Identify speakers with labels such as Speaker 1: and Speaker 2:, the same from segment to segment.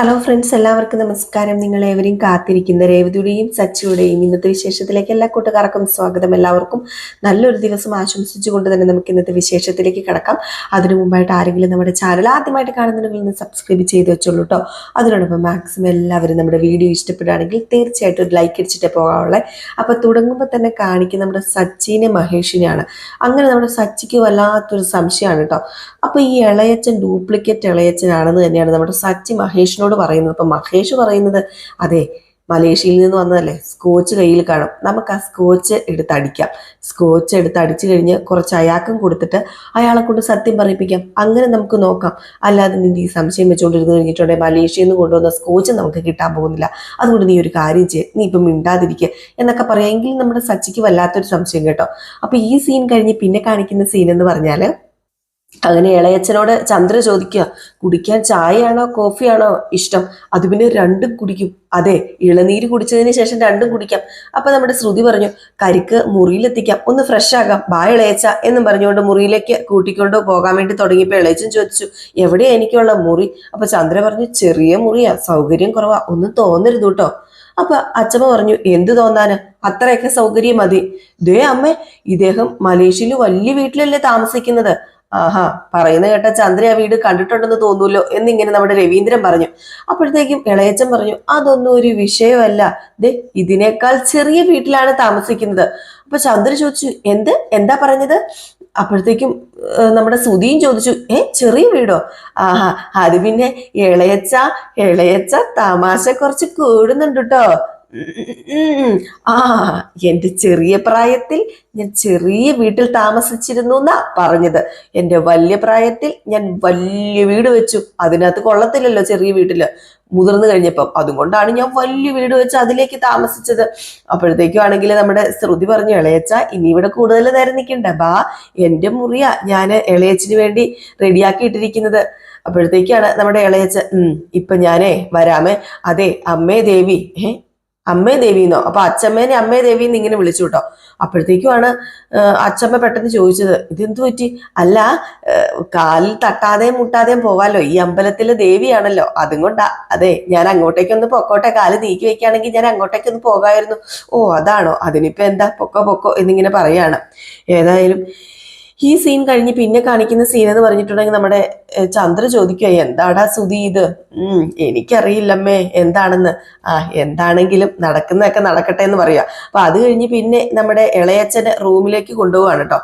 Speaker 1: Hello friends എല്ലാവർക്കും നമസ്കാരം. നിങ്ങൾ ഏവരെയും കാത്തിരിക്കുന്ന രേവതിയുടെയും സച്ചിയുടെയും ഇന്നത്തെ വിശേഷത്തിലേക്ക് എല്ലാ കൂട്ടുകാർക്കും സ്വാഗതം. എല്ലാവർക്കും നല്ലൊരു ദിവസം ആശംസിച്ചുകൊണ്ട് തന്നെ നമുക്ക് ഇന്നത്തെ വിശേഷത്തിലേക്ക് കിടക്കാം. അതിനു മുമ്പായിട്ട് ആരെങ്കിലും നമ്മുടെ ചാനൽ ആദ്യമായിട്ട് കാണുന്നുണ്ടെങ്കിൽ ഒന്ന് സബ്സ്ക്രൈബ് ചെയ്ത് വെച്ചോളൂ കേട്ടോ അതിനോടൊപ്പം മാക്സിമം എല്ലാവരും നമ്മുടെ വീഡിയോ ഇഷ്ടപ്പെടുകയാണെങ്കിൽ തീർച്ചയായിട്ടും ഒരു ലൈക്ക് അടിച്ചിട്ട് പോകാനുള്ളത് അപ്പോൾ തുടങ്ങുമ്പോൾ തന്നെ കാണിക്കുന്ന നമ്മുടെ സച്ചിനെ മഹേഷിനെയാണ്. അങ്ങനെ നമ്മുടെ സച്ചിക്ക് വല്ലാത്തൊരു സംശയമാണ് കേട്ടോ അപ്പോൾ ഈ ഇളയച്ചൻ ഡ്യൂപ്ലിക്കേറ്റ് ഇളയച്ചനാണെന്ന് തന്നെയാണ് നമ്മുടെ സച്ചി മഹേഷിനോട് പറയുന്നത് അപ്പം മഹേഷ് പറയുന്നത് അതെ മലേഷ്യയിൽ നിന്ന് വന്നതല്ലേ? സ്കോച്ച് കയ്യിൽ കാണും. നമുക്ക് ആ സ്കോച്ച് എടുത്ത് അടിക്കാം. സ്കോച്ച് എടുത്ത് അടിച്ചു കഴിഞ്ഞ് കുറച്ച് അയാൾക്കും കൊടുത്തിട്ട് അയാളെ കൊണ്ട് സത്യം പറയിപ്പിക്കാം. അങ്ങനെ നമുക്ക് നോക്കാം. അല്ലാതെ നിന്റെ ഈ സംശയം വെച്ചുകൊണ്ടിരുന്ന് കഴിഞ്ഞിട്ടുണ്ടെങ്കിൽ മലേഷ്യയിൽ നിന്ന് കൊണ്ടുവന്ന സ്കോച്ച് നമുക്ക് കിട്ടാൻ പോകുന്നില്ല. അതുകൊണ്ട് നീ ഒരു കാര്യം ചെയ്യ്. നീ ഇപ്പം മിണ്ടാതിരിക്കുക എന്നൊക്കെ പറയാമെങ്കിൽ നമ്മുടെ സച്ചിക്ക് വല്ലാത്തൊരു സംശയം കേട്ടോ. അപ്പോൾ ഈ സീൻ കഴിഞ്ഞ് പിന്നെ കാണിക്കുന്ന സീൻ എന്ന് പറഞ്ഞാൽ അങ്ങനെ ഇളയച്ചനോട് ചന്ദ്ര ചോദിക്കുക കുടിക്കാൻ ചായയാണോ കോഫിയാണോ ഇഷ്ടം? അത് പിന്നെ രണ്ടും കുടിക്കും. അതെ ഇളനീര് കുടിച്ചതിന് ശേഷം രണ്ടും കുടിക്കാം. അപ്പൊ നമ്മുടെ ശ്രുതി പറഞ്ഞു കരിക്ക് മുറിയിലെത്തിക്കാം ഒന്ന് ഫ്രഷ് ആകാം ബാ ഇളയച്ച എന്നും പറഞ്ഞുകൊണ്ട് മുറിയിലേക്ക് കൂട്ടിക്കൊണ്ട് പോകാൻ വേണ്ടി തുടങ്ങിയപ്പോൾ ഇളയച്ചൻ ചോദിച്ചു എവിടെയാ എനിക്കുള്ള മുറി? അപ്പൊ ചന്ദ്ര പറഞ്ഞു ചെറിയ മുറിയാ സൗകര്യം കുറവാ ഒന്നും തോന്നരുത് കേട്ടോ അപ്പൊ അച്ഛമ്മ പറഞ്ഞു എന്ത് തോന്നാന്? അത്രയൊക്കെ സൗകര്യം മതി. ദേ അമ്മേ ഇദ്ദേഹം മലേഷ്യയിൽ വലിയ വീട്ടിലല്ലേ താമസിക്കുന്നത്. ആഹാ പറയുന്ന കേട്ട ചന്ദ്ര ആ വീട് കണ്ടിട്ടുണ്ടെന്ന് തോന്നൂല്ലോ എന്നിങ്ങനെ നമ്മുടെ രവീന്ദ്രൻ പറഞ്ഞു. അപ്പോഴത്തേക്കും ഇളയച്ചൻ പറഞ്ഞു അതൊന്നും ഒരു വിഷയമല്ല. ദേ ഇതിനേക്കാൾ ചെറിയ വീട്ടിലാണ് താമസിക്കുന്നത്. അപ്പൊ ചന്ദ്ര ചോദിച്ചു എന്ത്? എന്താ പറഞ്ഞത്? അപ്പോഴത്തേക്കും നമ്മുടെ സുധിയും ചോദിച്ചു ഏ ചെറിയ വീടോ? ആഹാ അത് പിന്നെ ഇളയച്ച ഇളയച്ച തമാശ കുറച്ച് കൂടുന്നുണ്ട് കേട്ടോ ആ എന്റെ ചെറിയ പ്രായത്തിൽ ഞാൻ ചെറിയ വീട്ടിൽ താമസിച്ചിരുന്നു എന്നാ പറഞ്ഞത്. എന്റെ വലിയ പ്രായത്തിൽ ഞാൻ വലിയ വീട് വെച്ചു. അതിനകത്ത് കൊള്ളത്തില്ലല്ലോ ചെറിയ വീട്ടിൽ. മുതിർന്നു കഴിഞ്ഞപ്പം അതുകൊണ്ടാണ് ഞാൻ വലിയ വീട് വെച്ച് അതിലേക്ക് താമസിച്ചത്. അപ്പോഴത്തേക്കും ആണെങ്കിൽ നമ്മുടെ ശ്രുതി പറഞ്ഞു ഇളയച്ച ഇനി ഇവിടെ കൂടുതൽ നേരം നിൽക്കണ്ട. ബാ എന്റെ മുറിയ ഞാൻ ഇളയച്ചിന് വേണ്ടി റെഡിയാക്കി ഇട്ടിരിക്കുന്നത് അപ്പോഴത്തേക്കാണ് നമ്മുടെ ഇളയച്ച ഉം ഇപ്പൊ ഞാനേ വരാമേ. അതെ അമ്മേ ദേവി ഏ അമ്മേ ദേവിന്നോ? അപ്പൊ അച്ചമ്മേനെ അമ്മേ ദേവി എന്ന് ഇങ്ങനെ വിളിച്ചു കേട്ടോ. അപ്പോഴത്തേക്കുമാണ് അച്ചമ്മ പെട്ടെന്ന് ചോദിച്ചത് ഇതെന്തു പറ്റി? അല്ല കാലിൽ തട്ടാതെയും മുട്ടാതെയും പോവാലോ. ഈ അമ്പലത്തിലെ ദേവിയാണല്ലോ. അതും കൊണ്ടാ. അതെ ഞാൻ അങ്ങോട്ടേക്കൊന്ന് പൊക്കോട്ടെ. കാൽ നീക്കി വെക്കുകയാണെങ്കിൽ ഞാൻ അങ്ങോട്ടേക്കൊന്ന് പോകായിരുന്നു. ഓ അതാണോ? അതിനിപ്പോ എന്താ പൊക്കോ പൊക്കോ? എന്നിങ്ങനെ പറയാണ്. ഏതായാലും ഈ സീൻ കഴിഞ്ഞ് പിന്നെ കാണിക്കുന്ന സീൻ എന്ന് പറഞ്ഞിട്ടുണ്ടെങ്കിൽ നമ്മുടെ ചന്ദ്ര ചോദിക്കുക എന്താടാ സുതി ഇത്? ഉം എനിക്കറിയില്ലമ്മേ എന്താണെന്ന്? ആ എന്താണെങ്കിലും നടക്കുന്നതൊക്കെ നടക്കട്ടെ എന്ന് പറയാ അപ്പൊ അത് കഴിഞ്ഞ് പിന്നെ നമ്മുടെ ഇളയച്ചനെ റൂമിലേക്ക് കൊണ്ടുപോവാണ് കേട്ടോ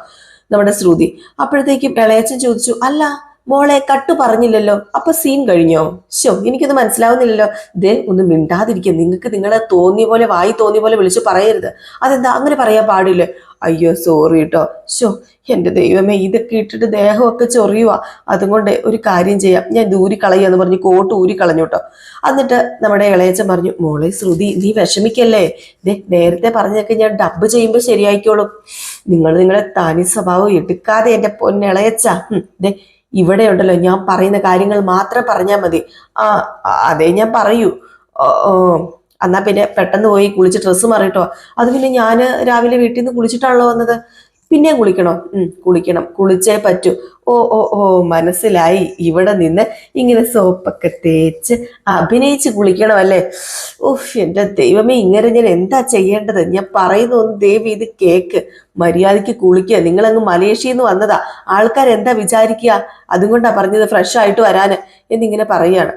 Speaker 1: നമ്മുടെ ശ്രുതി. അപ്പോഴത്തേക്കും ഇളയച്ചൻ ചോദിച്ചു അല്ല മോളെ കട്ട് പറഞ്ഞില്ലല്ലോ. അപ്പൊ സീൻ കഴിഞ്ഞോ? ശോ എനിക്കൊന്ന് മനസ്സിലാവുന്നില്ലല്ലോ. ദേ ഒന്ന് മിണ്ടാതിരിക്കുക നിങ്ങൾക്ക് നിങ്ങളെ തോന്നിയ പോലെ വായി തോന്നിയ പോലെ വിളിച്ചു പറയരുത്. അതെന്താ? അങ്ങനെ പറയാൻ പാടില്ല. അയ്യോ സോറി കേട്ടോ ശോ എന്റെ ദൈവമേ ഇതൊക്കെ ഇട്ടിട്ട് ദേഹമൊക്കെ ചൊറിയുക അതുകൊണ്ട് ഒരു കാര്യം ചെയ്യാം. ഞാൻ ദൂരി കളയാന്ന് പറഞ്ഞ് കോട്ട് ഊരി കളഞ്ഞു കേട്ടോ എന്നിട്ട് നമ്മുടെ ഇളയച്ചൻ പറഞ്ഞു മോളെ ശ്രുതി നീ വിഷമിക്കല്ലേ? ദേ നേരത്തെ പറഞ്ഞൊക്കെ ഞാൻ ഡബ് ചെയ്യുമ്പോൾ ശരിയായിക്കോളും. നിങ്ങൾ നിങ്ങളെ തനി സ്വഭാവം എടുക്കാതെ എന്റെ പൊന്നിളയച്ച. ദേ ഇവിടെ ഉണ്ടല്ലോ ഞാൻ പറയുന്ന കാര്യങ്ങൾ മാത്രം പറഞ്ഞാൽ മതി. ആ അതെ ഞാൻ പറയൂ. ഓ, ഓ. എന്നാ പിന്നെ പെട്ടെന്ന് പോയി കുളിച്ച് ഡ്രസ്സ് മാറിയിട്ടോ. അത് പിന്നെ ഞാൻ രാവിലെ വീട്ടിൽ നിന്ന് കുളിച്ചിട്ടാണല്ലോ വന്നത്. പിന്നെയും കുളിക്കണോ? ഉം കുളിക്കണം. കുളിച്ചേ പറ്റൂ. ഓ ഓ ഓ മനസ്സിലായി. ഇവിടെ നിന്ന് ഇങ്ങനെ സോപ്പൊക്കെ തേച്ച് അഭിനയിച്ച് കുളിക്കണം അല്ലേ? ഓഹ് എന്റെ ദൈവമേ ഇങ്ങനെ ഞാൻ എന്താ ചെയ്യേണ്ടത്? ഞാൻ പറയുന്ന ദൈവം ഇത് കേക്ക്. മര്യാദയ്ക്ക് കുളിക്കുക. നിങ്ങളങ്ങ് മലേഷ്യയിൽ നിന്ന് വന്നതാ. ആൾക്കാർ എന്താ വിചാരിക്കുക? അതുകൊണ്ടാ പറഞ്ഞത് ഫ്രഷ് ആയിട്ട് വരാന് എന്നിങ്ങനെ പറയാണ്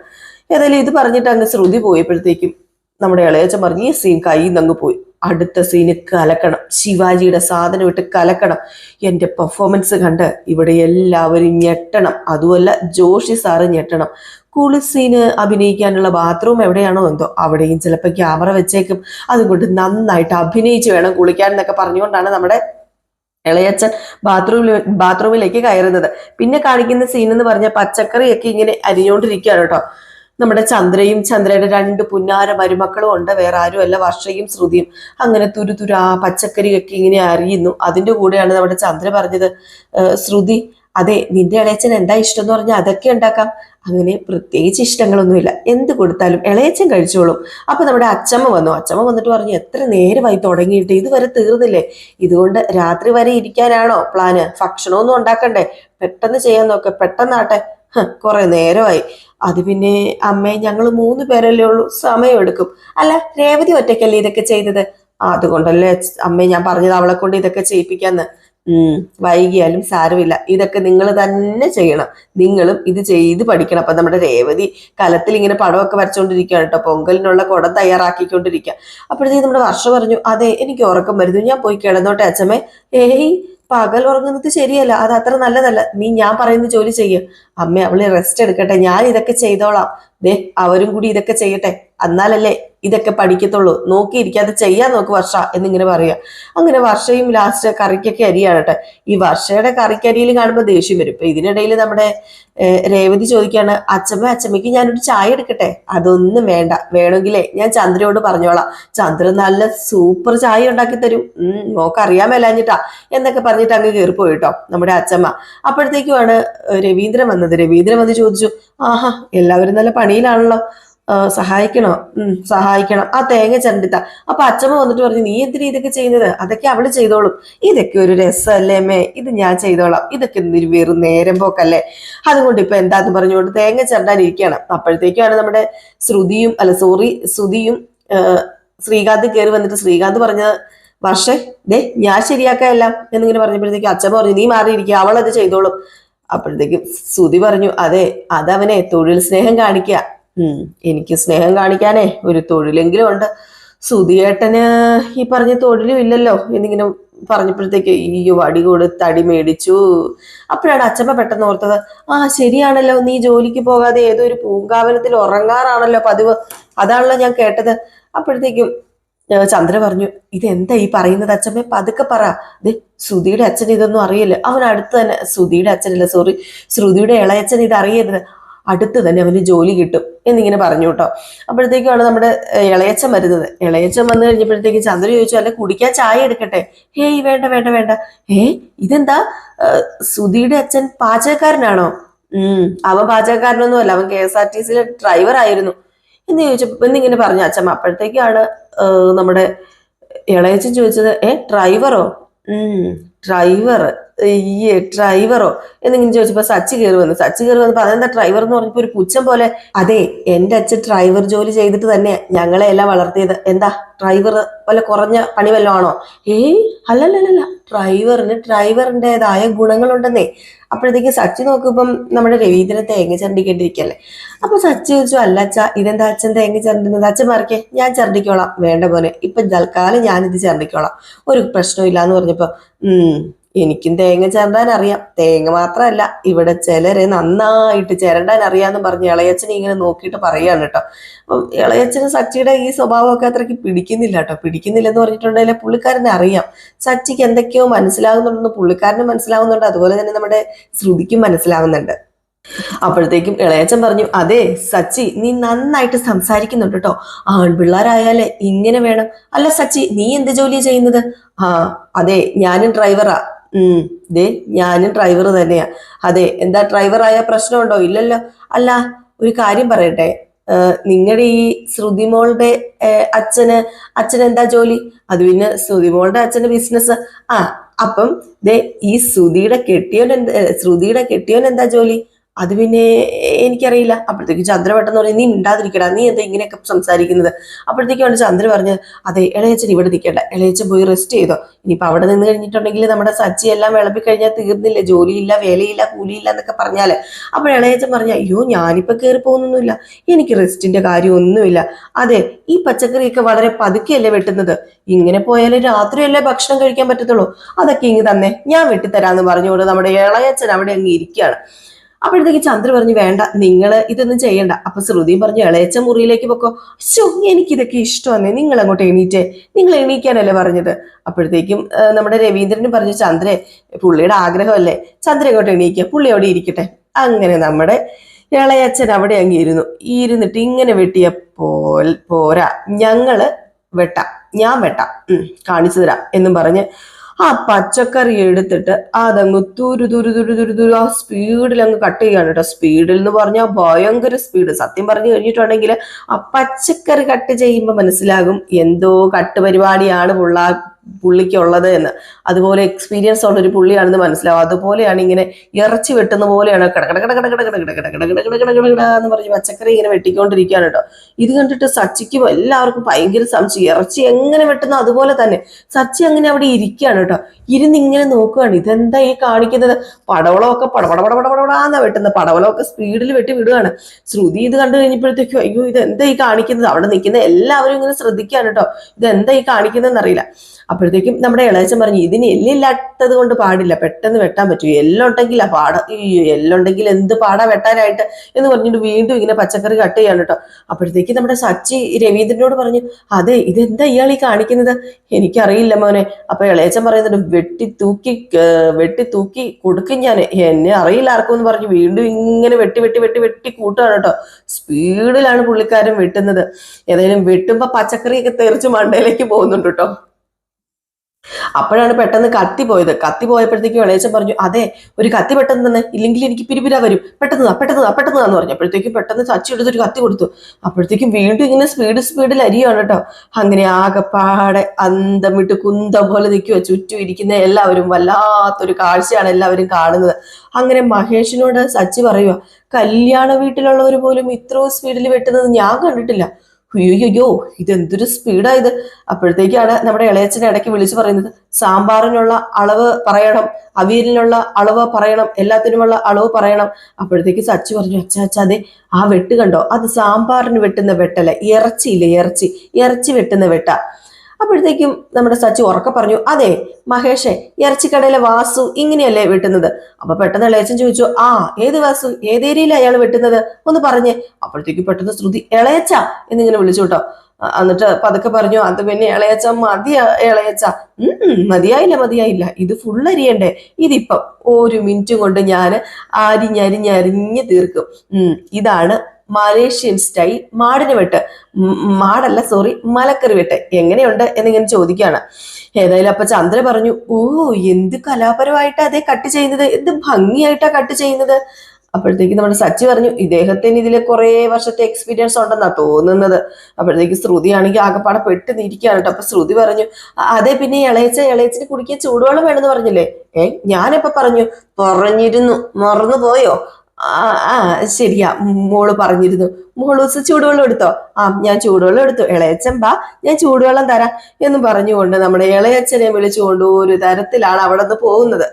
Speaker 1: ഏതായാലും ഇത് പറഞ്ഞിട്ട് അങ്ങ് ശ്രുതി പോയപ്പോഴത്തേക്കും നമ്മുടെ ഇളയച്ചൻ പറഞ്ഞ് ഈ സീൻ കയ്യിൽ നിന്ന് അങ്ങ് പോയി. അടുത്ത സീന് കലക്കണം. ശിവാജിയുടെ സാധനം ഇട്ട് കലക്കണം. എന്റെ പെർഫോമൻസ് കണ്ട് ഇവിടെ എല്ലാവരും ഞെട്ടണം. അതുമല്ല ജോഷി സാറ് ഞെട്ടണം. കുളി സീന് അഭിനയിക്കാനുള്ള ബാത്റൂം എവിടെയാണോ എന്തോ അവിടെയും ചിലപ്പോൾ ക്യാമറ വെച്ചേക്കും. അതുകൊണ്ട് നന്നായിട്ട് അഭിനയിച്ച് വേണം കുളിക്കാൻ എന്നൊക്കെ പറഞ്ഞുകൊണ്ടാണ് നമ്മുടെ ഇളയച്ചൻ ബാത്റൂമിൽ ബാത്റൂമിലേക്ക് കയറുന്നത്. പിന്നെ കാണിക്കുന്ന സീൻ എന്ന് പറഞ്ഞാൽ പച്ചക്കറിയൊക്കെ ഇങ്ങനെ അരിഞ്ഞുകൊണ്ടിരിക്കുകയാണ് കേട്ടോ. നമ്മുടെ ചന്ദ്രയും ചന്ദ്രയുടെ രണ്ട് പുന്നാര മരുമക്കളും ഉണ്ട്. വേറെ ആരും അല്ല. വർഷയും ശ്രുതിയും. അങ്ങനെ തുരുതുരാ പച്ചക്കറിയൊക്കെ ഇങ്ങനെ അറിയുന്നു. അതിന്റെ കൂടെയാണ് നമ്മുടെ ചന്ദ്ര പറഞ്ഞത് ശ്രുതി അതെ നിന്റെ ഇളയച്ചൻ എന്താ ഇഷ്ടം എന്ന് പറഞ്ഞാൽ അതൊക്കെ ഉണ്ടാക്കാം. അങ്ങനെ പ്രത്യേകിച്ച് ഇഷ്ടങ്ങളൊന്നുമില്ല. എന്ത് കൊടുത്താലും ഇളയച്ചൻ കഴിച്ചോളും. അപ്പൊ നമ്മുടെ അച്ചമ്മ വന്നു. അച്ചമ്മ വന്നിട്ട് പറഞ്ഞു എത്ര നേരമായി തുടങ്ങിയിട്ട് ഇതുവരെ തീർന്നില്ലേ? ഇതുകൊണ്ട് രാത്രി വരെ ഇരിക്കാനാണോ പ്ലാന്? ഭക്ഷണമൊന്നും ഉണ്ടാക്കണ്ടേ? പെട്ടെന്ന് ചെയ്യാൻ നോക്കെ. പെട്ടെന്നാട്ടെ. കുറെ നേരമായി. അത് പിന്നെ അമ്മേ ഞങ്ങൾ മൂന്ന് പേരല്ലേ ഉള്ളൂ. സമയമെടുക്കും. അല്ല രേവതി ഒറ്റയ്ക്കല്ലേ ഇതൊക്കെ ചെയ്തത്? അതുകൊണ്ടല്ലേ അമ്മേ ഞാൻ പറഞ്ഞത് അവളെ കൊണ്ട് ഇതൊക്കെ ചെയ്യിപ്പിക്കാന്ന്. ഉം വൈകിയാലും സാരമില്ല. ഇതൊക്കെ നിങ്ങൾ തന്നെ ചെയ്യണം. നിങ്ങളും ഇത് ചെയ്ത് പഠിക്കണം. അപ്പൊ നമ്മുടെ രേവതി കലത്തിൽ ഇങ്ങനെ പടമൊക്കെ വരച്ചുകൊണ്ടിരിക്കുകയാണ് കേട്ടോ. പൊങ്കലിനുള്ള കുടം തയ്യാറാക്കിക്കൊണ്ടിരിക്കുക. അപ്പോഴത്തേക്ക് നമ്മുടെ വർഷം പറഞ്ഞു അതെ എനിക്ക് ഉറക്കം വരുന്നു. ഞാൻ പോയി കിടന്നോട്ടെ അച്ഛമ്മേ. ഏയ് പകൽ ഉറങ്ങുന്നത് ശരിയല്ല. അത് അത്ര നല്ലതല്ല. നീ ഞാൻ പറയുന്ന ജോലി ചെയ്യ്. അമ്മ അവൾ റെസ്റ്റ് എടുക്കട്ടെ. ഞാൻ ഇതൊക്കെ ചെയ്തോളാം. ദേ അവരും കൂടി ഇതൊക്കെ ചെയ്യട്ടെ. എന്നാലല്ലേ ഇതൊക്കെ പഠിക്കത്തുള്ളൂ. നോക്കിയിരിക്കാതെ ചെയ്യാൻ നോക്ക് വർഷ എന്നിങ്ങനെ പറയുക. അങ്ങനെ വർഷയും ലാസ്റ്റ് കറിക്കൊക്കെ അരിയാണ് ഈ വർഷയുടെ കറിക്കരിയിൽ കാണുമ്പോൾ ദേഷ്യം വരും. ഇപ്പൊ ഇതിനിടയിൽ നമ്മുടെ രേവതി ചോദിക്കുകയാണ് അച്ഛമ്മ അച്ഛമ്മയ്ക്ക് ഞാനൊരു ചായ എടുക്കട്ടെ? അതൊന്നും വേണ്ട. വേണമെങ്കിലേ ഞാൻ ചന്ദ്രയോട് പറഞ്ഞോളാം. ചന്ദ്രൻ നല്ല സൂപ്പർ ചായ ഉണ്ടാക്കി തരും. ഉം നോക്കറിയാൻ മേലാഞ്ഞിട്ടാ. എന്നൊക്കെ പറഞ്ഞിട്ട് അങ്ങ് കയറിപ്പോയി കേട്ടോ നമ്മുടെ അച്ഛമ്മ അപ്പോഴത്തേക്കുമാണ് രവീന്ദ്രൻ വന്നത്. രവീന്ദ്രൻ വന്ന് ചോദിച്ചു ആഹാ എല്ലാവരും നല്ല പണിയിലാണല്ലോ. സഹായിക്കണോ? സഹായിക്കണം. ആ തേങ്ങ ചരണ്ടിത്ത. അപ്പൊ അച്ഛമ്മ വന്നിട്ട് പറഞ്ഞു നീ എന്തിനാ ഇതൊക്കെ ചെയ്യുന്നത്? അതൊക്കെ അവൾ ചെയ്തോളും. ഇതൊക്കെ ഒരു രസമല്ലേ മേ ഇത് ഞാൻ ചെയ്തോളാം. ഇതൊക്കെ എന്തൊരു വെറും നേരം പോക്കല്ലേ? അതുകൊണ്ട് ഇപ്പൊ എന്താന്ന് പറഞ്ഞുകൊണ്ട് തേങ്ങ ചരണ്ടാനിരിക്കുകയാണ് അപ്പോഴത്തേക്കാണ് നമ്മുടെ ശ്രുതിയും അല്ല സോറി ശ്രുതിയും ശ്രീകാന്ത് കയറി വന്നിട്ട് ശ്രീകാന്ത് പറഞ്ഞ വർഷേ ദേ ഞാൻ ശരിയാക്കാം എല്ലാം എന്നിങ്ങനെ പറഞ്ഞപ്പോഴത്തേക്ക് അച്ഛൻ പറഞ്ഞു നീ മാറിയിരിക്കുക അവളത് ചെയ്തോളും. അപ്പോഴത്തേക്കും ശ്രുതി പറഞ്ഞു അതെ അതവനെ തൊഴിൽ സ്നേഹം കാണിക്കുക എനിക്ക് സ്നേഹം കാണിക്കാനേ ഒരു തൊഴിലെങ്കിലും ഉണ്ട്. സുധിയേട്ടന് ഈ പറഞ്ഞ തൊഴിലും ഇല്ലല്ലോ എന്നിങ്ങനെ പറഞ്ഞപ്പോഴത്തേക്ക് ഈ വടി കൊടുത്ത് അടി മേടിച്ചു. അപ്പോഴാണ് അച്ഛമ്മ പെട്ടെന്ന് ഓർത്തത് ആ ശരിയാണല്ലോ നീ ജോലിക്ക് പോകാതെ ഏതോ ഒരു പൂങ്കാവനത്തിൽ ഉറങ്ങാറാണല്ലോ പതിവ്. അതാണല്ലോ ഞാൻ കേട്ടത്. അപ്പോഴത്തേക്കും ചന്ദ്ര പറഞ്ഞു ഇതെന്താ ഈ പറയുന്നത് അച്ഛമ്മ പതുക്കെ പറ. ദേ സുധിയുടെ അച്ഛൻ ഇതൊന്നും അറിയില്ല. അവൻ അടുത്ത് തന്നെ സുധിയുടെ അച്ഛനല്ല സോറി ശ്രുതിയുടെ ഇളയച്ഛൻ ഇത് അറിയരുത് അടുത്ത് തന്നെ അവന് ജോലി കിട്ടും എന്നിങ്ങനെ പറഞ്ഞു കേട്ടോ. അപ്പോഴത്തേക്കാണ് നമ്മുടെ ഇളയച്ചൻ വരുന്നത്. ഇളയച്ചൻ വന്നു കഴിഞ്ഞപ്പോഴത്തേക്ക് ചന്ദ്ര ചോദിച്ചു അല്ല കുടിക്കാൻ ചായ എടുക്കട്ടെ? ഹേയ് വേണ്ട വേണ്ട വേണ്ട. ഏ ഇതെന്താ? സുധിയുടെ അച്ഛൻ പാചകക്കാരനാണോ? ഉം അവൻ പാചകക്കാരനൊന്നും അല്ല. അവൻ കെ എസ് ആർ ടി സിയിലെ ഡ്രൈവർ ആയിരുന്നു. എന്ന് ചോദിച്ചപ്പോ എന്നിങ്ങനെ പറഞ്ഞു അച്ഛൻ അപ്പോഴത്തേക്കാണ് നമ്മുടെ ഇളയച്ചൻ ചോദിച്ചത് ഏ ഡ്രൈവറോ ഉം ഡ്രൈവർ ഈ ഡ്രൈവറോ എന്നിങ്ങനെ ചോദിച്ചപ്പോ സച്ചി കയറി വന്നു. സച്ചി കയറി വന്നപ്പോ അതെന്താ ഡ്രൈവർ എന്ന് പറഞ്ഞപ്പോ ഒരു പുച്ഛം പോലെ അതെ എന്റെ അച്ഛൻ ഡ്രൈവർ ജോലി ചെയ്തിട്ട് തന്നെ ഞങ്ങളെ എല്ലാം വളർത്തിയത്. എന്താ ഡ്രൈവർ വല്ല കുറഞ്ഞ പണി വല്ലതും ആണോ? ഏയ് അല്ലല്ലല്ല ഡ്രൈവറിന് ഡ്രൈവറിന്റെതായ ഗുണങ്ങളുണ്ടെന്നേ. അപ്പോഴത്തേക്ക് സച്ചി നോക്കുമ്പം നമ്മുടെ രവീന്ദ്രൻ തേങ്ങ ചരണ്ടിക്കേണ്ടിരിക്കല്ലേ അപ്പൊ സച്ചി ചോദിച്ചു അല്ല അച്ഛ ഇതെന്താ അച്ഛൻ തേങ്ങ ചരണ്ടുന്നത്? അച്ഛൻ മറക്കേ ഞാൻ ചരണ്ടിക്കോളാം. വേണ്ട പോലെ ഇപ്പൊ തൽക്കാലം ഞാനിത് ചരണ്ടിക്കോളാം. ഒരു പ്രശ്നമില്ല എന്ന് പറഞ്ഞപ്പോ ഉം എനിക്കും തേങ്ങ ചിരണ്ടാൻ അറിയാം തേങ്ങ മാത്രമല്ല ഇവിടെ ചിലരെ നന്നായിട്ട് ചിരണ്ടാൻ അറിയാന്ന് പറഞ്ഞ് ഇളയച്ചനെ ഇങ്ങനെ നോക്കിയിട്ട് പറയാണ് കേട്ടോ. അപ്പം ഇളയച്ചന് സച്ചിയുടെ ഈ സ്വഭാവമൊക്കെ അത്രയ്ക്ക് പിടിക്കുന്നില്ല കേട്ടോ. പിടിക്കുന്നില്ലെന്ന് പറഞ്ഞിട്ടുണ്ടെങ്കിൽ പുള്ളിക്കാരനെ അറിയാം. സച്ചിക്ക് എന്തൊക്കെയോ മനസ്സിലാകുന്നുണ്ടെന്ന് പുള്ളിക്കാരന് മനസ്സിലാവുന്നുണ്ട്. അതുപോലെ തന്നെ നമ്മുടെ ശ്രുതിക്കും മനസ്സിലാവുന്നുണ്ട്. അപ്പോഴത്തേക്കും ഇളയച്ചൻ പറഞ്ഞു അതെ സച്ചി നീ നന്നായിട്ട് സംസാരിക്കുന്നുണ്ട് കേട്ടോ. ആൺപിള്ളേരായാലേ ഇങ്ങനെ വേണം. അല്ല സച്ചി നീ എന്ത് ജോലിയാ ചെയ്യുന്നത്? ആ അതെ ഞാനും ഡ്രൈവറാ. ദേ ഞാനും ഡ്രൈവർ തന്നെയാ. അതെ എന്താ ഡ്രൈവറായ പ്രശ്നമുണ്ടോ? ഇല്ലല്ലോ. അല്ല ഒരു കാര്യം പറയട്ടെ. നിങ്ങളുടെ ഈ ശ്രുതിമോളുടെ അച്ഛന് അച്ഛൻ എന്താ ജോലി? അത് പിന്നെ ശ്രുതിമോളുടെ അച്ഛന് ബിസിനസ് ആ അപ്പം ദേ ഈ ശ്രുതിയുടെ കെട്ടിയോൻ ശ്രുതിയുടെ കെട്ടിയോൻ എന്താ ജോലി? അത് പിന്നെ എനിക്കറിയില്ല. അപ്പോഴത്തേക്ക് ചന്ദ്ര പെട്ടെന്ന് പറയും നീ മിണ്ടാതിരിക്കടാ നീ എന്താ ഇങ്ങനെയൊക്കെ സംസാരിക്കുന്നത്? അപ്പോഴത്തേക്കാണ് ചന്ദ്ര പറഞ്ഞത് അതെ ഇളയച്ചൻ ഇവിടെ നിൽക്കേണ്ട. ഇളയച്ചൻ പോയി റെസ്റ്റ് ചെയ്തോ. ഇനിയിപ്പോൾ അവിടെ നിന്ന് കഴിഞ്ഞിട്ടുണ്ടെങ്കിൽ നമ്മുടെ സച്ചി എല്ലാം വിളമ്പി കഴിഞ്ഞാൽ തീർന്നില്ല? ജോലിയില്ല വേലയില്ല കൂലിയില്ല എന്നൊക്കെ പറഞ്ഞാൽ അപ്പോൾ ഇളയച്ചൻ പറഞ്ഞ അയ്യോ ഞാനിപ്പോൾ കയറി പോകുന്നൊന്നുമില്ല. എനിക്ക് റെസ്റ്റിന്റെ കാര്യമൊന്നുമില്ല. അതെ ഈ പച്ചക്കറിയൊക്കെ വളരെ പതുക്കെയല്ലേ വെട്ടുന്നത്? ഇങ്ങനെ പോയാലേ രാത്രിയല്ലേ ഭക്ഷണം കഴിക്കാൻ പറ്റത്തുള്ളൂ. അതൊക്കെ ഇങ്ങ് തന്നെ. ഞാൻ വെട്ടിത്തരാമെന്ന് പറഞ്ഞുകൊണ്ട് നമ്മുടെ ഇളയച്ചൻ അവിടെ അങ്ങ് ഇരിക്കുകയാണ്. അപ്പോഴത്തേക്ക് ചന്ദ്ര പറഞ്ഞു വേണ്ട നിങ്ങൾ ഇതൊന്നും ചെയ്യണ്ട. അപ്പൊ ശ്രുതി പറഞ്ഞു ഇളയച്ച മുറിയിലേക്ക് പൊക്കോ. ശോ എനിക്കിതൊക്കെ ഇഷ്ടമല്ലേ? നിങ്ങൾ അങ്ങോട്ട് എണീറ്റേ നിങ്ങൾ എണീക്കാനല്ലേ പറഞ്ഞത്? അപ്പോഴത്തേക്കും നമ്മുടെ രവീന്ദ്രനും പറഞ്ഞു ചന്ദ്രേ പുള്ളിയുടെ ആഗ്രഹമല്ലേ? ചന്ദ്ര അങ്ങോട്ട് എണീക്കുക പുള്ളി അവിടെ ഇരിക്കട്ടെ. അങ്ങനെ നമ്മുടെ ഇളയച്ചൻ അവിടെ അങ്ങ് ഇരുന്നു ഇരുന്നിട്ട് ഇങ്ങനെ വെട്ടിയ പോൽ പോരാ ഞങ്ങൾ വെട്ടാം ഞാൻ വെട്ടാം കാണിച്ചു തരാം എന്നും പറഞ്ഞ് ആ പച്ചക്കറി എടുത്തിട്ട് അതങ്ങ് തുരു തുരു തുരു തുരു തുരു ആ സ്പീഡിൽ അങ്ങ് കട്ട് ചെയ്യാണ് കേട്ടോ. സ്പീഡിൽ എന്ന് പറഞ്ഞാൽ ഭയങ്കര സ്പീഡ് സത്യം പറഞ്ഞു കഴിഞ്ഞിട്ടുണ്ടെങ്കിൽ ആ പച്ചക്കറി കട്ട് ചെയ്യുമ്പോൾ മനസ്സിലാകും എന്തോ കട്ട് പരിപാടിയാണ് പുള്ള പുള്ളിക്കുള്ളത് എന്ന് അതുപോലെ എക്സ്പീരിയൻസ് ഉള്ള ഒരു പുള്ളിയാണെന്ന് മനസ്സിലാവും അതുപോലെയാണ് ഇങ്ങനെ ഇറച്ചി വെട്ടുന്ന പോലെയാണ് എന്ന് പറഞ്ഞ് പച്ചക്കറി ഇങ്ങനെ വെട്ടിക്കൊണ്ടിരിക്കുകയാണ് കേട്ടോ ഇത് കണ്ടിട്ട് സച്ചിക്കും എല്ലാവർക്കും ഭയങ്കര സംശയം ഇറച്ചി എങ്ങനെ വെട്ടുന്ന അതുപോലെ തന്നെ സച്ചി അങ്ങനെ അവിടെ ഇരിക്കുകയാണ് കേട്ടോ ഇരുന്ന് ഇങ്ങനെ നോക്കുകയാണ് ഇതെന്താ ഈ കാണിക്കുന്നത് പടവളമൊക്കെ പടപട പടപടപടപടാന്നാ വെട്ടുന്നത് പടവളമൊക്കെ സ്പീഡിൽ വെട്ടി വിടുകയാണ് ശ്രുതി ഇത് കണ്ടു കഴിഞ്ഞപ്പോഴത്തേക്കും അയ്യോ ഇതെന്താ ഈ കാണിക്കുന്നത് അവിടെ നിൽക്കുന്ന എല്ലാവരും ഇങ്ങനെ ശ്രദ്ധിക്കുകയാണ് കേട്ടോ ഇതെന്താ ഈ കാണിക്കുന്നതെന്ന് അറിയില്ല അപ്പോഴത്തേക്കും നമ്മുടെ ഇളയച്ചൻ പറഞ്ഞു ഇതിന് എല്ലില്ലാത്തത് കൊണ്ട് പാടില്ല പെട്ടെന്ന് വെട്ടാൻ പറ്റും. ആ പാട അയ്യോ എല്ലുണ്ടെങ്കിൽ എന്ത് പാടാ വെട്ടാനായിട്ട്? എന്ന് പറഞ്ഞിട്ട് വീണ്ടും ഇങ്ങനെ പച്ചക്കറി കട്ട് ചെയ്യാണ് കേട്ടോ. അപ്പോഴത്തേക്ക് നമ്മുടെ സച്ചി രവീന്ദ്രനോട് പറഞ്ഞു അതെ ഇതെന്താ ഇയാൾ ഈ കാണിക്കുന്നത്? എനിക്കറിയില്ല മോനെ. അപ്പൊ ഇളയച്ചൻ പറയുന്നുണ്ട് വെട്ടി തൂക്കി വെട്ടി തൂക്കി കൊടുക്കും ഞാൻ എന്നെ അറിയില്ല ആർക്കും എന്ന് പറഞ്ഞു വീണ്ടും ഇങ്ങനെ വെട്ടി വെട്ടി വെട്ടി വെട്ടി കൂട്ടുകയാണ് കേട്ടോ. സ്പീഡിലാണ് പുള്ളിക്കാരൻ വെട്ടുന്നത്. ഏതായാലും വെട്ടുമ്പോ പച്ചക്കറിയൊക്കെ തെറിച്ച് മണ്ടയിലേക്ക് പോകുന്നുണ്ട് കേട്ടോ. അപ്പോഴാണ് പെട്ടെന്ന് കത്തി പോയത്. കത്തി പോയപ്പോഴത്തേക്കും ഇളയച്ചൻ പറഞ്ഞു അതെ ഒരു കത്തി പെട്ടെന്ന് തന്നെ ഇല്ലെങ്കിൽ എനിക്ക് പിരിപിര വരും. പെട്ടെന്ന് താ, പെട്ടെന്ന് താ, പെട്ടെന്ന് എന്ന് പറഞ്ഞു. അപ്പോഴത്തേക്കും പെട്ടെന്ന് ചച്ചി എടുത്തൊരു കത്തി കൊടുത്തു. അപ്പോഴത്തേക്കും വീണ്ടും ഇങ്ങനെ സ്പീഡ് സ്പീഡിൽ അരിയാണ് കേട്ടോ അങ്ങനെ ആകെപ്പാടെ അന്തം വിട്ട് കുന്തം പോലെ നിൽക്കുക ചുറ്റും ഇരിക്കുന്ന എല്ലാവരും. വല്ലാത്തൊരു കാഴ്ചയാണ് എല്ലാവരും കാണുന്നത്. അങ്ങനെ മഹേഷിനോട് സച്ചി പറയുക കല്യാണ വീട്ടിലുള്ളവർ പോലും ഇത്രയും സ്പീഡിൽ വെട്ടുന്നത് ഞാൻ കണ്ടിട്ടില്ല. അയ്യോ ഇതെന്തൊരു സ്പീഡാ ഇത്. അപ്പോഴത്തേക്കാണ് നമ്മുടെ ഇളയച്ചനെ ഇടയ്ക്ക് വിളിച്ചു പറയുന്നത് സാമ്പാറിനുള്ള അളവ് പറയണം അവീരിനുള്ള അളവ് പറയണം എല്ലാത്തിനുമുള്ള അളവ് പറയണം. അപ്പോഴത്തേക്ക് സച്ചി പറഞ്ഞു അച്ഛാ അച്ഛാ അതെ ആ വെട്ട് കണ്ടോ? അത് സാമ്പാറിന് വെട്ടുന്ന വെട്ടല്ല ഇറച്ചിയില്ലേ ഇറച്ചി ഇറച്ചി വെട്ടുന്ന വെട്ട. അപ്പോഴത്തേക്കും നമ്മുടെ സച്ചി ഉറക്കെ പറഞ്ഞു അതെ മഹേഷേ ഇറച്ചിക്കടയിലെ വാസു ഇങ്ങനെയല്ലേ വെട്ടുന്നത്? അപ്പൊ പെട്ടെന്ന് ഇളയച്ചൻ ചോദിച്ചു ആ ഏത് വാസു? ഏത് ഏരിയയിലാണ് അയാൾ വെട്ടുന്നത്? ഒന്ന് പറഞ്ഞേ അപ്പോഴത്തേക്ക് പെട്ടെന്ന് ശ്രുതി ഇളയച്ച എന്നിങ്ങനെ വിളിച്ചു കേട്ടോ. എന്നിട്ട് പതുക്കെ പറഞ്ഞു അത് പിന്നെ ഇളയച്ച മതി ഇളയച്ച മതിയായില്ല മതിയായില്ല ഇത് ഫുൾ അരിയണ്ടേ. ഇതിപ്പം ഒരു മിനിറ്റും കൊണ്ട് ഞാൻ അരിഞ്ഞരിഞ്ഞരിഞ്ഞ് തീർക്കും. ഇതാണ് മലേഷ്യൻ സ്റ്റൈൽ മാടിന് വെട്ട്. മാടല്ല സോറി മലക്കറി വെട്ട്. എങ്ങനെയുണ്ട് എന്നിങ്ങനെ ചോദിക്കുകയാണ്. ഏതായാലും അപ്പൊ ചന്ദ്ര പറഞ്ഞു ഓ എന്ത് കലാപരമായിട്ടാ അതേ കട്ട് ചെയ്യുന്നത്? എന്ത് ഭംഗിയായിട്ടാ കട്ട് ചെയ്യുന്നത്? അപ്പോഴത്തേക്ക് നമ്മുടെ സച്ചി പറഞ്ഞു ഇദ്ദേഹത്തിന് ഇതിൽ കുറേ വർഷത്തെ എക്സ്പീരിയൻസ് ഉണ്ടെന്നാ തോന്നുന്നത്. അപ്പോഴത്തേക്ക് ശ്രുതിയാണെങ്കിൽ ആകെപ്പാടെ പെട്ട് നിരിക്കുകയാണ് കേട്ടോ. അപ്പൊ ശ്രുതി പറഞ്ഞു "അ- അതെ പിന്നെ ഇളയച്ച ഇളയച്ചിന് കുടിക്കാൻ ചൂടുവെള്ളം വേണമെന്ന് പറഞ്ഞില്ലേ? ഏ ഞാനിപ്പോ പറഞ്ഞു പറഞ്ഞിരുന്നു മറന്നു പോയോ ആ ശരിയാ. മോൾ പറഞ്ഞിരുന്നു. മോൾ ദിവസം ചൂടുവെള്ളം എടുത്തോ? ആ ഞാൻ ചൂടുവെള്ളം എടുത്തു. ഇളയച്ചൻ ബാ ഞാൻ ചൂടുവെള്ളം തരാം എന്ന് പറഞ്ഞുകൊണ്ട് നമ്മുടെ ഇളയച്ചനെ വിളിച്ചുകൊണ്ട് ഒരു തരത്തിലാണ് അവിടെ നിന്ന് പോകുന്നത്.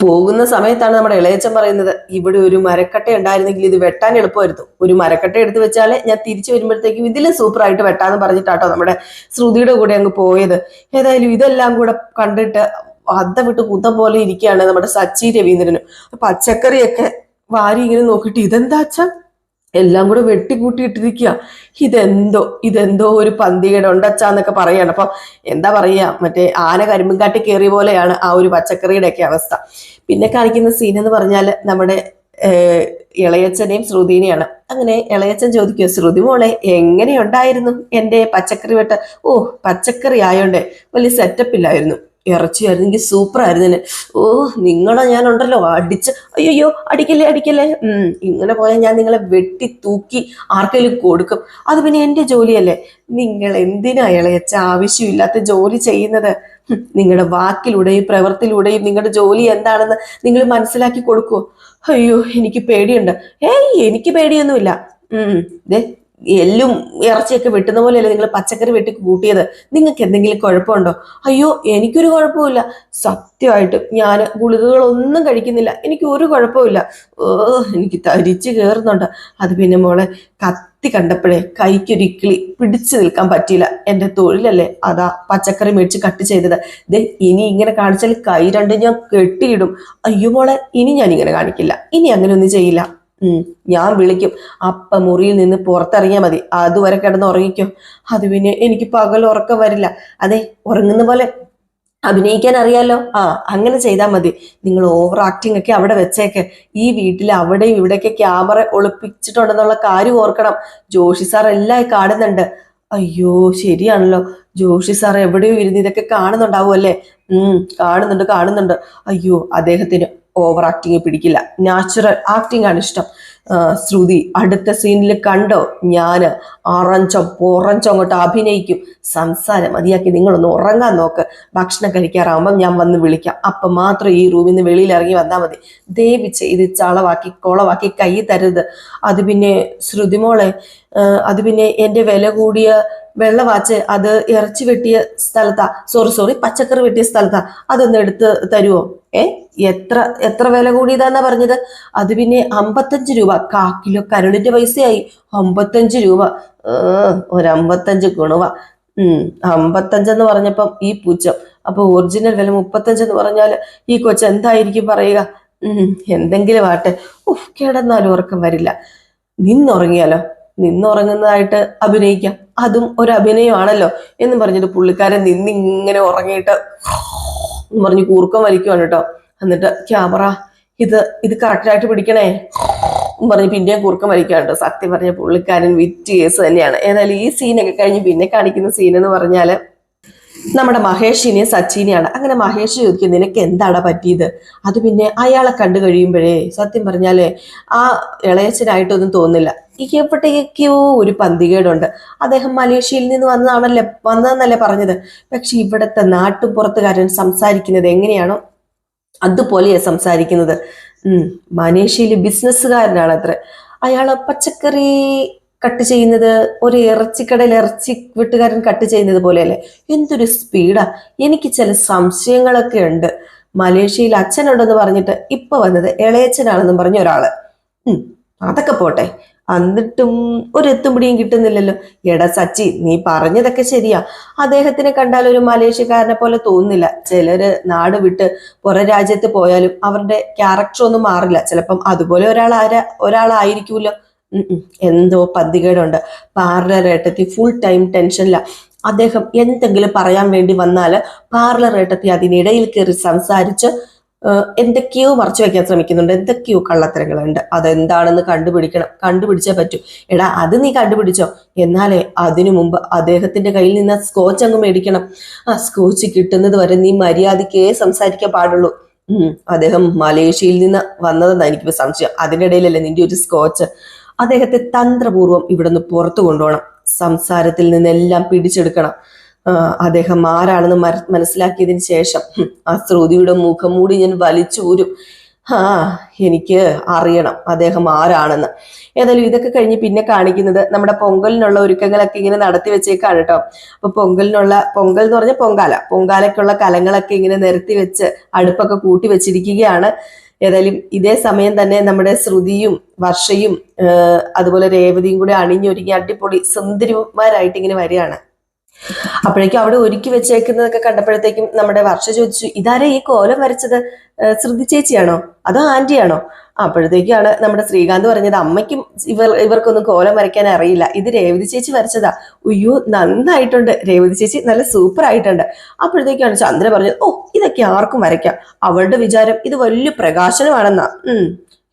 Speaker 1: പോകുന്ന സമയത്താണ് നമ്മുടെ ഇളയച്ചൻ പറയുന്നത് ഇവിടെ ഒരു മരക്കട്ട ഉണ്ടായിരുന്നെങ്കിൽ ഇത് വെട്ടാൻ എളുപ്പമായിരുന്നു. ഒരു മരക്കട്ട എടുത്ത് വെച്ചാലേ ഞാൻ തിരിച്ചു വരുമ്പോഴത്തേക്കും ഇതിലും സൂപ്പറായിട്ട് വെട്ടാന്ന് പറഞ്ഞിട്ടാട്ടോ നമ്മുടെ ശ്രുതിയുടെ കൂടെ അങ്ങ് പോയത്. ഏതായാലും ഇതെല്ലാം കൂടെ കണ്ടിട്ട് അദ്ദ വിട്ട് കുത്തം പോലെ ഇരിക്കുകയാണ് നമ്മുടെ സച്ചി രവീന്ദ്രനും. പച്ചക്കറിയൊക്കെ വാരി ഇങ്ങനെ നോക്കിയിട്ട് ഇതെന്താ അച്ഛൻ എല്ലാം കൂടെ വെട്ടിക്കൂട്ടിയിട്ടിരിക്കുക ഇതെന്തോ ഇതെന്തോ ഒരു പന്തികേട് ഉണ്ടച്ചാന്നൊക്കെ പറയാണ്. അപ്പൊ എന്താ പറയാ മറ്റേ ആന കരിമ്പും കാട്ടി കയറിയ പോലെയാണ് ആ ഒരു പച്ചക്കറിയുടെ ഒക്കെ അവസ്ഥ. പിന്നെ കാണിക്കുന്ന സീൻ എന്ന് പറഞ്ഞാൽ നമ്മുടെ ഇളയച്ചനെയും ശ്രുതിനെയാണ്. അങ്ങനെ ഇളയച്ചൻ ചോദിക്കുക ശ്രുതി മോളെ എങ്ങനെയുണ്ടായിരുന്നു എന്റെ പച്ചക്കറി വെട്ട? ഓ പച്ചക്കറി ആയോണ്ട് വലിയ സെറ്റപ്പ് ഇല്ലായിരുന്നു. ഇറച്ചിയായിരുന്നെങ്കിൽ സൂപ്പർ ആയിരുന്നു ഓ നിങ്ങളെ ഞാൻ ഉണ്ടല്ലോ അടിച്ച്. അയ്യോ അടിക്കല്ലേ അടിക്കല്ലേ? ഇങ്ങനെ പോയാൽ ഞാൻ നിങ്ങളെ വെട്ടി തൂക്കി ആർക്കെങ്കിലും കൊടുക്കും. അത് പിന്നെ എന്റെ ജോലിയല്ലേ. നിങ്ങൾ എന്തിനാ ഇളയച്ച ആവശ്യമില്ലാത്ത ജോലി ചെയ്യുന്നത്? നിങ്ങളുടെ വാക്കിലൂടെയും പ്രവൃത്തിയിലൂടെയും നിങ്ങളുടെ ജോലി എന്താണെന്ന് നിങ്ങൾ മനസ്സിലാക്കി കൊടുക്കുമോ അയ്യോ എനിക്ക് പേടിയുണ്ട്. ഏയ് എനിക്ക് പേടിയൊന്നുമില്ല. ഉം ദേ എല്ലും ഇറച്ചിയൊക്കെ വെട്ടുന്ന പോലെയല്ലേ നിങ്ങൾ പച്ചക്കറി വെട്ടി കൂട്ടിയത്? നിങ്ങൾക്ക് എന്തെങ്കിലും കുഴപ്പമുണ്ടോ? അയ്യോ എനിക്കൊരു കുഴപ്പമില്ല സത്യമായിട്ട് ഞാൻ ഗുളികകളൊന്നും കഴിക്കുന്നില്ല. എനിക്ക് ഒരു കുഴപ്പമില്ല എനിക്ക് തരിച്ച് കയറുന്നുണ്ട് അത് പിന്നെ മോളെ കത്തി കണ്ടപ്പോഴേ കൈക്കൊരിക്കിളി പിടിച്ചു നിൽക്കാൻ പറ്റിയില്ല. എന്റെ തൊഴിലല്ലേ അതാ പച്ചക്കറി മേടിച്ച് കട്ട് ചെയ്തത്. ദേ ഇനി ഇങ്ങനെ കാണിച്ചാൽ കൈ രണ്ട് ഞാൻ കെട്ടിയിടും. അയ്യോ മോളെ ഇനി ഞാൻ ഇങ്ങനെ കാണിക്കില്ല. ഇനി അങ്ങനെ ഒന്നും ചെയ്യില്ല. ഞാൻ വിളിക്കും. അപ്പ മുറിയിൽ നിന്ന് പുറത്തിറങ്ങിയാൽ മതി. അതുവരെ കിടന്ന് ഉറങ്ങിക്കോ. അത് പിന്നെ എനിക്ക് പകൽ ഉറക്കം വരില്ല. അതെ ഉറങ്ങുന്ന പോലെ അഭിനയിക്കാൻ അറിയാലോ? ആ അങ്ങനെ ചെയ്താൽ മതി. നിങ്ങൾ ഓവർ ആക്ടിംഗ് ഒക്കെ അവിടെ വെച്ചേക്ക്. ഈ വീട്ടിൽ അവിടെയും ഇവിടെയൊക്കെ ക്യാമറ ഒളിപ്പിച്ചിട്ടുണ്ടെന്നുള്ള കാര്യം ഓർക്കണം. ജോഷി സാർ എല്ലാം കാണുന്നുണ്ട്. അയ്യോ ശരിയാണല്ലോ. ജോഷി സാർ എവിടെയോ ഇരുന്ന് ഇതൊക്കെ കാണുന്നുണ്ടാവും അല്ലേ ഉം കാണുന്നുണ്ട് കാണുന്നുണ്ട്. അയ്യോ അദ്ദേഹത്തിന് ഓവർ ആക്ടിങ് പിടിക്കില്ല. നാച്ചുറൽ ആക്ടിങ് ആണ് ഇഷ്ടം. ശ്രുതി അടുത്ത സീനിൽ കണ്ടോ? ഞാൻ അറഞ്ചം പൊറഞ്ചോ അങ്ങോട്ട് അഭിനയിക്കും. സംസാരം മതിയാക്കി നിങ്ങളൊന്ന് ഉറങ്ങാൻ നോക്ക്. ഭക്ഷണം കഴിക്കാറാവുമ്പം ഞാൻ വന്ന് വിളിക്കാം. അപ്പം മാത്രം ഈ റൂമിൽ നിന്ന് വെളിയിൽ ഇറങ്ങി വന്നാൽ മതി. ദേവിച്ച് ഇത് ചളവാക്കി കൊളവാക്കി കൈ തരരുത്. അത് പിന്നെ ശ്രുതിമോളെ അത് പിന്നെ എന്റെ വില കൂടിയ വെള്ള വാച്ച് അത് ഇറച്ചി വെട്ടിയ സ്ഥലത്താ. സോറി സോറി പച്ചക്കറി വെട്ടിയ സ്ഥലത്താ. അതൊന്ന് എടുത്ത് തരുമോ ഏ എത്ര എത്ര വില കൂടിയതാന്നാ പറഞ്ഞത്? അത് പിന്നെ അമ്പത്തഞ്ച് രൂപ. കാ കിലോ കരളിന്റെ പൈസയായി. അമ്പത്തഞ്ച് രൂപ. ഒരു അമ്പത്തഞ്ച് ഗുണവ. ഉം അമ്പത്തഞ്ചെന്ന് പറഞ്ഞപ്പം ഈ പൂച്ചം അപ്പൊ ഒറിജിനൽ വില മുപ്പത്തഞ്ചെന്ന് പറഞ്ഞാൽ ഈ കൊച്ച എന്തായിരിക്കും പറയുക? ഉം എന്തെങ്കിലും ആട്ടെ ഉഫ് കിടന്നാലും ഉറക്കം വരില്ല. നിന്നുറങ്ങിയാലോ? നിന്നുറങ്ങുന്നതായിട്ട് അഭിനയിക്കാം. അതും ഒരു അഭിനയമാണല്ലോ എന്ന് പറഞ്ഞിട്ട് പുള്ളിക്കാരൻ നിന്നിങ്ങനെ ഉറങ്ങിയിട്ട് എന്ന് പറഞ്ഞ് കൂർക്കം വലിക്കുവാണ് കേട്ടോ. എന്നിട്ട് ക്യാമറ ഇത് ഇത് കറക്റ്റായിട്ട് പിടിക്കണേ എന്ന് പറഞ്ഞ് പിന്നെയും കൂർക്കം വലിക്കാണ് കേട്ടോ. സത്യം പറഞ്ഞ പുള്ളിക്കാരൻ വിറ്റ് കേസ് തന്നെയാണ്. ഏതായാലും ഈ സീനൊക്കെ കഴിഞ്ഞ് പിന്നെ കാണിക്കുന്ന സീൻ എന്ന് പറഞ്ഞാൽ നമ്മുടെ മഹേഷിനെ സച്ചിനെയാണ്. അങ്ങനെ മഹേഷ് ചോദിക്കും നിനക്ക് എന്താണ് പറ്റിയത്? അത് പിന്നെ അയാളെ കണ്ടു കഴിയുമ്പോഴേ സത്യം പറഞ്ഞാലേ ആ ഇളയച്ചനായിട്ടൊന്നും തോന്നില്ല. എവിടേക്കോ ഒരു പന്തികേടുണ്ട്. അദ്ദേഹം മലേഷ്യയിൽ നിന്ന് വന്നതാണല്ലേ വന്നതെന്നല്ലേ പറഞ്ഞത്? പക്ഷെ ഇവിടുത്തെ നാട്ടുപുറത്തുകാരൻ സംസാരിക്കുന്നത് എങ്ങനെയാണോ അതുപോലെയാ സംസാരിക്കുന്നത്. ഉം മലേഷ്യയിൽ ബിസിനസ്സുകാരനാണ് അത്ര അയാൾ പച്ചക്കറി കട്ട് ചെയ്യുന്നത് ഒരു ഇറച്ചിക്കടയിൽ ഇറച്ചി വെട്ടുകാരൻ കട്ട് ചെയ്യുന്നത് പോലെയല്ലേ? എന്തൊരു സ്പീഡാ. എനിക്ക് ചില സംശയങ്ങളൊക്കെ ഉണ്ട്. മലേഷ്യയിൽ അച്ഛനുണ്ടെന്ന് പറഞ്ഞിട്ട് ഇപ്പൊ വന്നത് ഇളയച്ചനാണെന്നും പറഞ്ഞ ഒരാൾ. ഉം അതൊക്കെ പോട്ടെ. എന്നിട്ടും ഒരു എത്തുംപിടിയും കിട്ടുന്നില്ലല്ലോ. എടാ സച്ചി നീ പറഞ്ഞതൊക്കെ ശരിയാ. അദ്ദേഹത്തിനെ കണ്ടാൽ ഒരു മലേഷ്യക്കാരനെ പോലെ തോന്നുന്നില്ല. ചിലര് നാട് വിട്ട് പുറം രാജ്യത്ത് പോയാലും അവരുടെ ക്യാരക്ടർ ഒന്നും മാറില്ല. ചിലപ്പം അതുപോലെ ഒരാൾ ആരാ ഒരാളായിരിക്കുമല്ലോ. എന്തോ പന്തികേടുണ്ട്. പാർലർ ഏട്ടത്തി ഫുൾ ടൈം ടെൻഷനില്ല അദ്ദേഹം എന്തെങ്കിലും പറയാൻ വേണ്ടി വന്നാൽ പാർലർ ഏട്ടത്തി അതിനിടയിൽ കയറി സംസാരിച്ച് എന്തൊക്കെയോ മറച്ചു വയ്ക്കാൻ ശ്രമിക്കുന്നുണ്ട്. എന്തൊക്കെയോ കള്ളത്തരങ്ങളുണ്ട്. അതെന്താണെന്ന് കണ്ടുപിടിക്കണം. കണ്ടുപിടിച്ചേ പറ്റൂ. എടാ അത് നീ കണ്ടുപിടിച്ചോ. എന്നാലേ അതിനു മുമ്പ് അദ്ദേഹത്തിന്റെ കയ്യിൽ നിന്ന് സ്കോച്ച് അങ്ങ് മേടിക്കണം. ആ സ്കോച്ച് കിട്ടുന്നത് വരെ നീ മര്യാദയ്ക്കേ സംസാരിക്കാൻ പാടുള്ളൂ. അദ്ദേഹം മലേഷ്യയിൽ നിന്ന് വന്നതെന്നാണ് എനിക്കിപ്പോ സംശയം. അതിനിടയിലല്ലേ നിന്റെ ഒരു സ്കോച്ച് അദ്ദേഹത്തെ തന്ത്രപൂർവം നിന്ന് പുറത്തു കൊണ്ടുപോകണം. സംസാരത്തിൽ നിന്നെല്ലാം പിടിച്ചെടുക്കണം. അദ്ദേഹം ആരാണെന്ന് മനസ്സിലാക്കിയതിന് ശേഷം ആ ശ്രുതിയുടെ മുഖം മൂടി ഞാൻ വലിച്ചൂരും ആ എനിക്ക് അറിയണം അദ്ദേഹം ആരാണെന്ന്. ഏതായാലും ഇതൊക്കെ കഴിഞ്ഞ് പിന്നെ കാണിക്കുന്നത് നമ്മുടെ പൊങ്കലിനുള്ള ഒരുക്കങ്ങളൊക്കെ ഇങ്ങനെ നടത്തി വെച്ചേക്കാണ് കേട്ടോ. അപ്പൊ പൊങ്കലിനുള്ള പൊങ്കൽ എന്ന് പറഞ്ഞ പൊങ്കാല പൊങ്കാലയ്ക്കുള്ള കലങ്ങളൊക്കെ ഇങ്ങനെ നിരത്തി വെച്ച് അടുപ്പൊക്കെ കൂട്ടി വെച്ചിരിക്കുകയാണ്. ഏതായാലും ഇതേ സമയം തന്നെ നമ്മുടെ ശ്രുതിയും വർഷയും അതുപോലെ രേവതിയും കൂടി അണിഞ്ഞൊരുങ്ങി അടിപൊളി സുന്ദരിമാരായിട്ട് ഇങ്ങനെ വരികയാണ്. അപ്പോഴേക്കും അവിടെ ഒരുക്കി വെച്ചേക്കുന്നതൊക്കെ കണ്ടപ്പോഴത്തേക്കും നമ്മുടെ വർഷ ചോദിച്ചു ഇതാരെ ഈ കോലം വരച്ചത്? ശ്രുതി ചേച്ചിയാണോ? അതോ ആന്റിയാണോ? അപ്പോഴത്തേക്കാണ് നമ്മുടെ ശ്രീകാന്ത് പറഞ്ഞത് അമ്മയ്ക്കും ഇവർ ഇവർക്കൊന്നും കോലം വരയ്ക്കാൻ അറിയില്ല. ഇത് രേവതി ചേച്ചി വരച്ചതാ. ഉയ്യോ നന്നായിട്ടുണ്ട്. രേവതി ചേച്ചി നല്ല സൂപ്പർ ആയിട്ടുണ്ട് അപ്പോഴത്തേക്കാണ് ചന്ദ്ര പറഞ്ഞത് ഓ ഇതൊക്കെ ആർക്കും വരയ്ക്കാം. അവളുടെ വിചാരം ഇത് വലിയ പ്രകാശനമാണെന്നാ. ഉം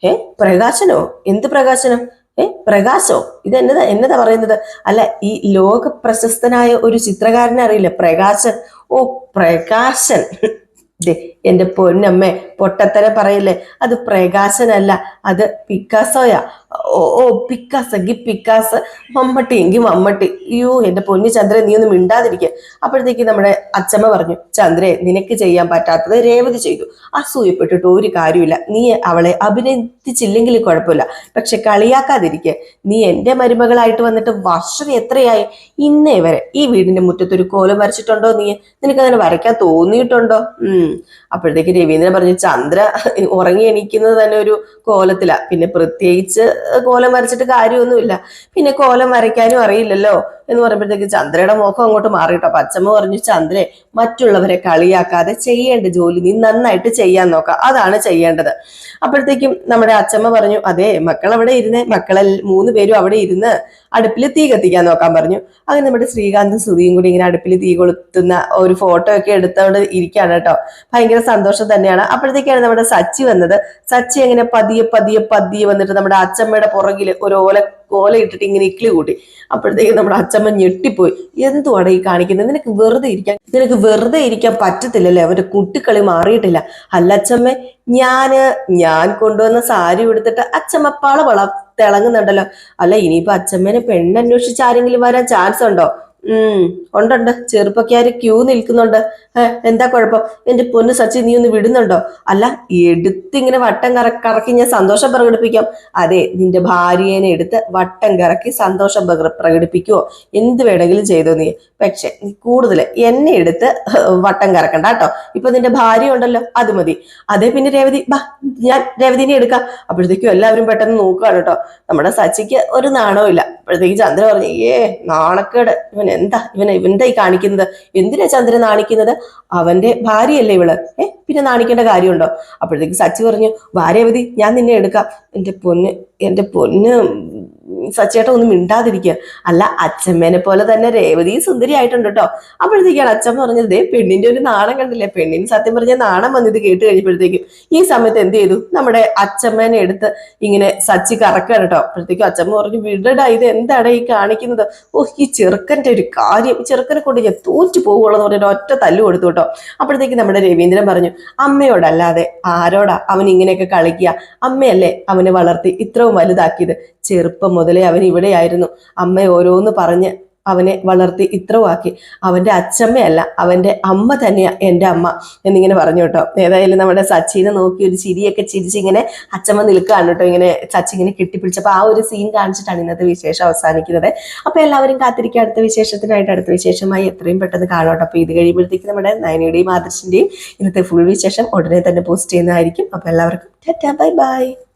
Speaker 1: ഏ പ്രകാശനോ? എന്ത് പ്രകാശനം? ഏ പ്രകാശോ? ഇത് എന്നതാ എന്നതാ പറയുന്നത്? അല്ല ഈ ലോക പ്രശസ്തനായ ഒരു ചിത്രകാരനെ അറിയില്ല? പ്രകാശൻ. ഓ പ്രകാശൻ. എന്റെ പൊന്നമ്മേ പൊട്ടത്തര പറയില്ലേ? അത് പ്രകാശനല്ല അത് പിക്കാസോയാ. ഓ ഓ പിക്കാസ് എങ്കിൽ പിക്കാസ് മമ്മട്ടി എങ്കിൽ മമ്മട്ടി. അയ്യോ എന്റെ പൊന്നു ചന്ദ്രൻ നീ ഒന്ന് മിണ്ടാതിരിക്കുക അപ്പോഴത്തേക്ക് നമ്മുടെ അച്ചമ്മ പറഞ്ഞു ചന്ദ്രേ നിനക്ക് ചെയ്യാൻ പറ്റാത്തത് രേവതി ചെയ്തു. അസൂയപ്പെട്ടിട്ട് ഒരു കാര്യമില്ല നീ അവളെ അഭിനന്ദിച്ചില്ലെങ്കിൽ കുഴപ്പമില്ല. പക്ഷെ കളിയാക്കാതിരിക്കെ. നീ എന്റെ മരുമകളായിട്ട് വന്നിട്ട് വർഷം എത്രയായി? ഇന്നേ വരെ ഈ വീടിന്റെ മുറ്റത്ത് ഒരു കോലം വരച്ചിട്ടുണ്ടോ നീ? നിനക്ക് അങ്ങനെ വരയ്ക്കാൻ തോന്നിയിട്ടുണ്ടോ? ഉം. അപ്പോഴത്തേക്ക് രവീന്ദ്രൻ പറഞ്ഞു ചന്ദ്ര ഉറങ്ങി എണീക്കുന്നത് തന്നെ ഒരു കോലത്തിലാണ് പിന്നെ പ്രത്യേകിച്ച് കോലം വരച്ചിട്ട് കാര്യമൊന്നുമില്ല. പിന്നെ കോലം വരയ്ക്കാനും അറിയില്ലല്ലോ എന്ന് പറയുമ്പോഴത്തേക്ക് ചന്ദ്രയുടെ മുഖം അങ്ങോട്ട് മാറിയിട്ടോ. പച്ചമ്മ പറഞ്ഞു ചന്ദ്രേ മറ്റുള്ളവരെ കളിയാക്കാതെ ചെയ്യേണ്ട ജോലി നീ നന്നായിട്ട് ചെയ്യാൻ നോക്കാം. അതാണ് ചെയ്യേണ്ടത്. അപ്പോഴത്തേക്കും നമ്മുടെ അച്ചമ്മ പറഞ്ഞു അതെ മക്കൾ അവിടെ ഇരുന്ന് മക്കളെ മൂന്ന് പേരും അവിടെ ഇരുന്ന് അടുപ്പിൽ തീ കത്തിക്കാൻ നോക്കാൻ പറഞ്ഞു. അങ്ങനെ നമ്മുടെ ശ്രീകാന്തും സുധിയും കൂടി ഇങ്ങനെ അടുപ്പിൽ തീ കൊളുത്തുന്ന ഒരു ഫോട്ടോ ഒക്കെ എടുത്തോണ്ട് ഇരിക്കുകയാണ് കേട്ടോ. ഭയങ്കര സന്തോഷം തന്നെയാണ്. അപ്പോഴത്തേക്കാണ് നമ്മുടെ സച്ചി വന്നത്. സച്ചി അങ്ങനെ പതിയെ പതിയെ പതിയെ വന്നിട്ട് നമ്മുടെ അച്ചമ്മയുടെ പുറകിൽ ഒരു ഓല ഓല ഇട്ടിട്ട് ഇങ്ങനെ ഇക്ലി കൂട്ടി. അപ്പോഴത്തേക്ക് നമ്മുടെ അച്ചമ്മ ഞെട്ടിപ്പോയി. എന്തുവാണ് ഈ കാണിക്കുന്നത്? നിനക്ക് വെറുതെ ഇരിക്കാൻ നിനക്ക് വെറുതെ ഇരിക്കാൻ പറ്റത്തില്ലല്ലേ? അവരുടെ കുട്ടിക്കളി മാറിയിട്ടില്ല. അല്ല അച്ചമ്മ ഞാൻ ഞാൻ കൊണ്ടുവന്ന സാരി ഉടുത്തിട്ട് അച്ചമ്മ പളപള തിളങ്ങുന്നുണ്ടല്ലോ. അല്ല ഇനിയിപ്പോ അച്ഛമ്മേനെ പെണ്ണന്വേഷിച്ച് ആരെങ്കിലും വരാൻ ചാൻസ് ഉണ്ടോ? ഉം ഉണ്ടുണ്ട്. ചെറുപ്പക്കാര് ക്യൂ നിൽക്കുന്നുണ്ട്. എന്താ കുഴപ്പം? എന്റെ പൊന്ന് സച്ചി നീ ഒന്ന് വിടുന്നുണ്ടോ? അല്ല എടുത്തിങ്ങനെ വട്ടം കറ കറക്കി ഞാൻ സന്തോഷം പ്രകടിപ്പിക്കാം. അതെ നിന്റെ ഭാര്യേനെ എടുത്ത് വട്ടം കറക്കി സന്തോഷം പ്രക- പ്രകടിപ്പിക്കുവോ? എന്ത് വേണമെങ്കിലും ചെയ്തോ നീ? പക്ഷെ നീ കൂടുതൽ എന്നെ എടുത്ത് വട്ടം കറക്കണ്ട കേട്ടോ. ഇപ്പൊ നിന്റെ ഭാര്യ ഉണ്ടല്ലോ അത് മതി. അതേ പിന്നെ രേവതി ബാ ഞാൻ രേവതിനെ എടുക്കാം. അപ്പോഴത്തേക്കും എല്ലാവരും പെട്ടെന്ന് നോക്കുകയാണ് കേട്ടോ. നമ്മുടെ സച്ചിക്ക് ഒരു നാണവും ഇല്ല അപ്പോഴത്തേക്ക് ചന്ദ്ര പറഞ്ഞു ഏ നാണക്കേട്. ഇവൻ എന്താ? ഇവൻ ഇവന്റെ ഈ കാണിക്കുന്നത്? എന്തിനാ ചന്ദ്രൻ നാണിക്കുന്നത്? അവന്റെ ഭാര്യയല്ലേ ഇവൾ. ഏ പിന്നെ നാണിക്കേണ്ട കാര്യമുണ്ടോ? അപ്പോഴത്തേക്ക് സച്ചി പറഞ്ഞു ഭാര്യവതി ഞാൻ നിന്നെ എടുക്കാം. എന്റെ പൊന്ന് എന്റെ പൊന്ന് സച്ചേട്ട ഒന്നും മിണ്ടാതിരിക്കുക അല്ല അച്ഛമ്മേനെ പോലെ തന്നെ രേവതി സുന്ദരിയായിട്ടുണ്ട് കേട്ടോ അപ്പോഴത്തേക്കാണ് അച്ഛൻ പറഞ്ഞത് ദേ പെണ്ണിന്റെ ഒരു നാണം കണ്ടില്ലേ? പെണ്ണിന് സത്യം പറഞ്ഞ നാണം വന്നിത് കേട്ട് കഴിഞ്ഞപ്പോഴത്തേക്കും ഈ സമയത്ത് എന്ത് ചെയ്തു? നമ്മുടെ അച്ഛമ്മേനെ എടുത്ത് ഇങ്ങനെ സച്ചി കറക്കാണ് കേട്ടോ അപ്പോഴത്തേക്കും അച്ഛമ്മ പറഞ്ഞു വിടടാ ഇത് എന്താണ് ഈ കാണിക്കുന്നത്? ഓ ഈ ചെറുക്കന്റെ ഒരു കാര്യം ചെറുക്കനെ കൊണ്ട് ഞാൻ തോറ്റു പോകുള്ളൂ പറഞ്ഞിട്ട് ഒറ്റ തല്ലു കൊടുത്തു കേട്ടോ അപ്പോഴത്തേക്ക് നമ്മുടെ രവീന്ദ്രൻ പറഞ്ഞു അമ്മയോടല്ലാതെ ആരോടാ അവൻ ഇങ്ങനെയൊക്കെ കളിക്കുക? അമ്മയല്ലേ അവനെ വളർത്തി ഇത്രയും വലുതാക്കിയത്? ചെറുപ്പം മുതലേ അവൻ ഇവിടെയായിരുന്നു. അമ്മ ഓരോന്ന് പറഞ്ഞ് അവനെ വളർത്തി ഇത്രവാക്കി. അവന്റെ അച്ഛമ്മയല്ല അവന്റെ അമ്മ തന്നെയാണ് എന്റെ അമ്മ എന്നിങ്ങനെ പറഞ്ഞു കേട്ടോ. ഏതായാലും നമ്മുടെ സച്ചിനെ നോക്കി ഒരു ചിരിയൊക്കെ ചിരിച്ചിങ്ങനെ അച്ഛമ്മ നിൽക്കുകയാണ് കേട്ടോ ഇങ്ങനെ സച്ചി ഇങ്ങനെ കെട്ടിപ്പിടിച്ചപ്പോൾ ആ ഒരു സീൻ കാണിച്ചിട്ടാണ് ഇന്നത്തെ വിശേഷം അവസാനിക്കുന്നത്. അപ്പോൾ എല്ലാവരും കാത്തിരിക്കുക. അടുത്ത വിശേഷത്തിനായിട്ട് അടുത്ത വിശേഷമായി എത്രയും പെട്ടെന്ന് കാണാം കേട്ടോ. അപ്പോൾ ഇത് കഴിയുമ്പോഴത്തേക്ക് നമ്മുടെ നയനയുടെയും ആദർശിന്റെയും ഇന്നത്തെ ഫുൾ വിശേഷം ഉടനെ തന്നെ പോസ്റ്റ് ചെയ്യുന്നതായിരിക്കും. അപ്പോൾ എല്ലാവർക്കും ബൈ ബൈ